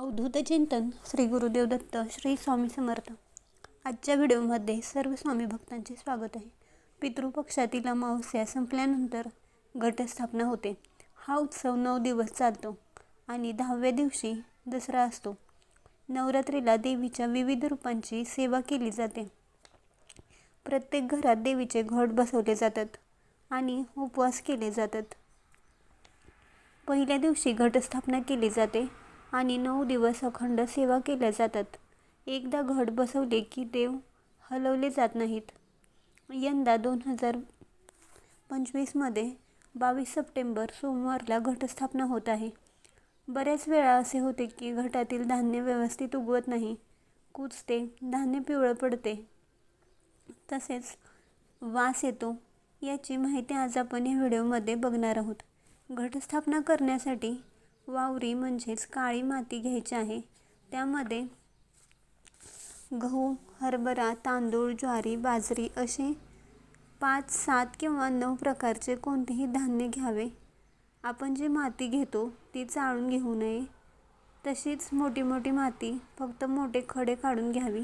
अवधूत चिंतन श्री गुरुदेव दत्त श्री स्वामी समर्थ. आजच्या व्हिडिओमध्ये सर्व स्वामी भक्तांचे स्वागत आहे. पितृपक्षातील अमावस्या संपल्यानंतर घटस्थापना होते. हा उत्सव नऊ दिवस चालतो आणि दहाव्या दिवशी दसरा असतो. नवरात्रीला देवीच्या विविध रूपांची सेवा केली जाते. प्रत्येक घरात देवीचे घट बसवले जातात आणि उपवास केले जातात. पहिल्या दिवशी घटस्थापना केली जाते. आणि नऊ दिवस अखंड सेवा केल्या जातात. एकदा घट बसवले की देव हलवले जात नाहीत. यंदा दोन हजार पंचवीसमध्ये बावीस सप्टेंबर सोमवारला घटस्थापना होत आहे. बऱ्याच वेळा असे होते की घटातील धान्य व्यवस्थित उगवत नाही. कुचते धान्य पिवळं पडते. तसेच वास येतो याची माहिती आज आपण या व्हिडिओमध्ये बघणार आहोत. घटस्थापना करण्यासाठी वावरी म्हणजेच काळी माती घ्यायची आहे. त्यामध्ये गहू हरभरा तांदूळ ज्वारी बाजरी असे पाच सात किंवा नऊ प्रकारचे कोणतेही धान्य घ्यावे. आपण जी माती घेतो ती चाळून घेऊ नये. तशीच मोठी मोठी माती फक्त मोठे खडे काढून घ्यावी.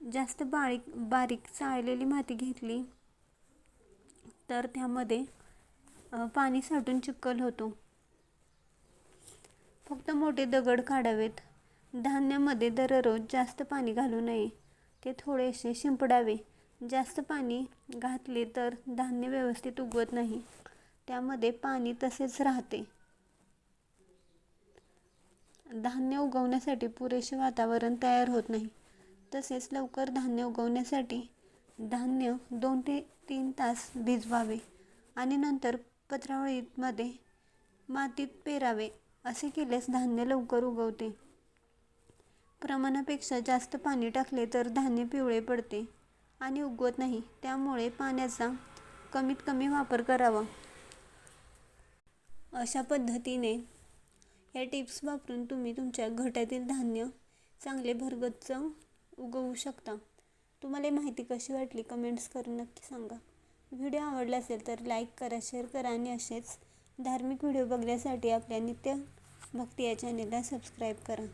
जास्त बारीक बारीक चाळलेली माती घेतली तर त्यामध्ये पाणी साठून चिखल होतो. फक्त मोठे दगड काढावेत. धान्यामध्ये दररोज जास्त पाणी घालू नये. ते थोडेसे शिंपडावे. जास्त पाणी घातले तर धान्य व्यवस्थित उगवत नाही. त्यामध्ये पाणी तसेच राहते. धान्य उगवण्यासाठी पुरेसे वातावरण तयार होत नाही. तसेच लवकर धान्य उगवण्यासाठी धान्य दोन ते तीन तास भिजवावे आणि नंतर पत्रावळीमध्ये मातीत पेरावे. असे केल्यास धान्य लवकर उगवते. प्रमाणापेक्षा जास्त पाणी टाकले तर धान्य पिवळे पडते आणि उगवत नाही. त्यामुळे पाण्याचा कमीत कमी वापर करावा. अशा पद्धतीने या टिप्स वापरून तुम्ही तुमच्या घटातील धान्य चांगले भरगच्च उगवू शकता. तुम्हाला माहिती कशी वाटली कमेंट्स करून नक्की सांगा. व्हिडिओ आवडला असेल तर लाईक करा शेअर करा आणि असेच धार्मिक व्हिडिओ बघण्यासाठी आपल्या नित्य भक्ती या चॅनेलला सबस्क्राईब करा.